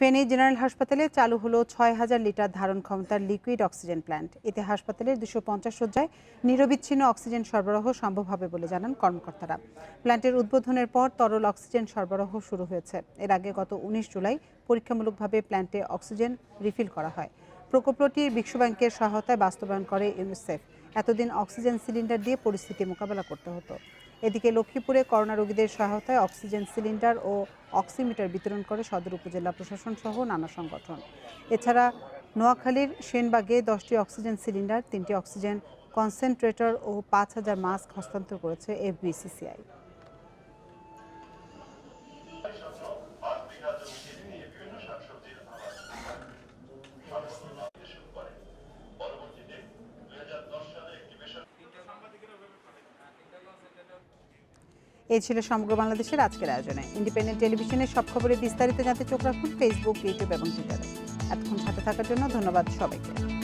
Feni general হাসপাতালে চালু হলো ছয় হাজার লিটার ধারণ ক্ষমতার লিকুইড অক্সিজেন প্ল্যান্ট। এতে হাসপাতালের দুশো পঞ্চাশ সজ্জায় নিরবিচ্ছিন্ন অক্সিজেন সরবরাহ সম্ভব হবে বলে জানান কর্মকর্তারা। প্ল্যান্টের উদ্বোধনের পর তরল অক্সিজেন সরবরাহ শুরু হয়েছে। এর আগে গত উনিশ জুলাই পরীক্ষামূলকভাবে প্ল্যান্টে অক্সিজেন রিফিল করা হয়। প্রকল্পটি বিশ্বব্যাংকের সহায়তায় বাস্তবায়ন করে ইউনিসেফ। এতদিন অক্সিজেন সিলিন্ডার দিয়ে পরিস্থিতি মোকাবেলা করতে হতো। এদিকে লক্ষ্মীপুরে করোনা রোগীদের সহায়তায় অক্সিজেন সিলিন্ডার ও অক্সিমিটার বিতরণ করে সদর উপজেলা প্রশাসন সহ নানা সংগঠন। এছাড়া নোয়াখালীর সেনবাগে দশটি অক্সিজেন সিলিন্ডার, তিনটি অক্সিজেন কনসেন্ট্রেটর ও পাঁচ হাজার মাস্ক হস্তান্তর করেছে এফবিসিসিআই। এই ছিল সমগ্র বাংলাদেশের আজকের আয়োজনে। ইন্ডিপেন্ডেন্ট টেলিভিশনের সব খবরে বিস্তারিত জানতে চোখ রাখুন ফেসবুক ইউটিউব এবং টুইটারে এতক্ষণ সাথে থাকার জন্য ধন্যবাদ সবাইকে।